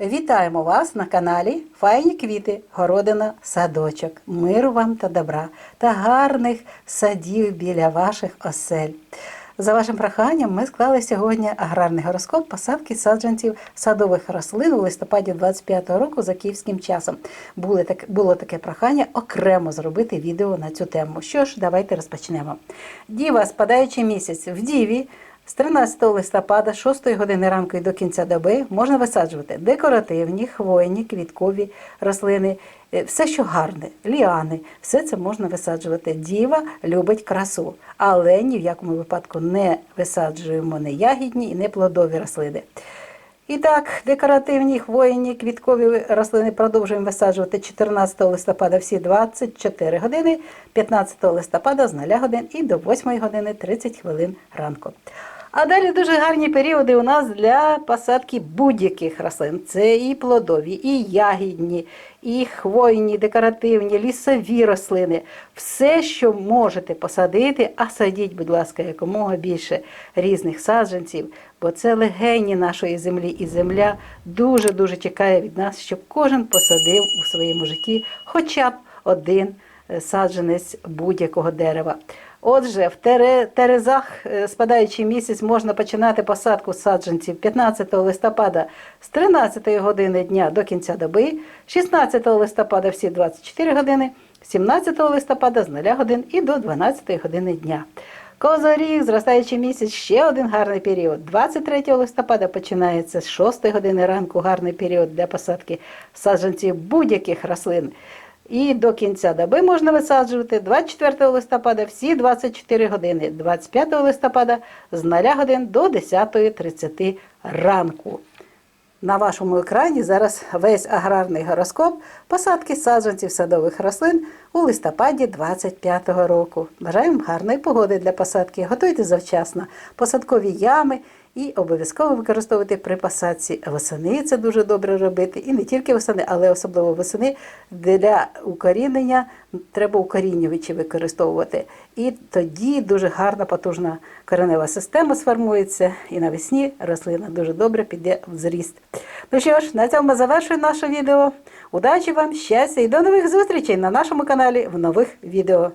Вітаємо вас на каналі Файні квіти, городина, садочок. Миру вам та добра та гарних садів біля ваших осель. За вашим проханням ми склали сьогодні аграрний гороскоп посадки саджанців садових рослин у листопаді 25-го року за київським часом. Були так, було таке прохання окремо зробити відео на цю тему. Що ж, давайте розпочнемо. Діва, спадаючий місяць в Діві. З 13 листопада, 6 години ранку і до кінця доби можна висаджувати декоративні, хвойні, квіткові рослини, е, все, що гарне, ліани, все це можна висаджувати. Діва любить красу, але ні в якому випадку не висаджуємо не ягідні і не плодові рослини. І так, декоративні хвойні квіткові рослини продовжуємо висаджувати 14 листопада всі 24 години, 15 листопада з 0 годин і до 8 години 30 хвилин ранку. А далі дуже гарні періоди у нас для посадки будь-яких рослин. Це і плодові, і ягідні, і хвойні, декоративні, лісові рослини. Все, що можете посадити, а садіть, будь ласка, якомога більше різних саджанців, бо це легені нашої землі, і земля дуже-дуже чекає від нас, щоб кожен посадив у своєму житті хоча б один е, саджанець будь-якого дерева. Отже, в Терезах, е, спадаючий місяць, можна починати посадку саджанців 15 листопада з 13 години дня до кінця доби, 16 листопада всі 24 години, 17 листопада з 0 годин і до 12 години дня. Козоріг, зростаючий місяць, ще один гарний період. 23 листопада починається з 6 години ранку гарний період для посадки саджанців будь-яких рослин. І до кінця доби можна висаджувати 24 листопада всі 24 години, 25 листопада з 0 годин до 10.30 ранку. На вашому екрані зараз весь аграрний гороскоп посадки саджанців садових рослин у листопаді 25-го року. Бажаємо гарної погоди для посадки. Готуйте завчасно посадкові ями і обов'язково використовуйте при посадці восени. Це дуже добре робити. І не тільки восени, але особливо восени для укорінення треба укорінювачі використовувати. І тоді дуже гарна потужна коренева система сформується, і навесні рослина дуже добре піде в зріст. Ну що ж, на цьому завершую наше відео. Удачі вам, щастя і до нових зустрічей на нашому каналі в нових відео.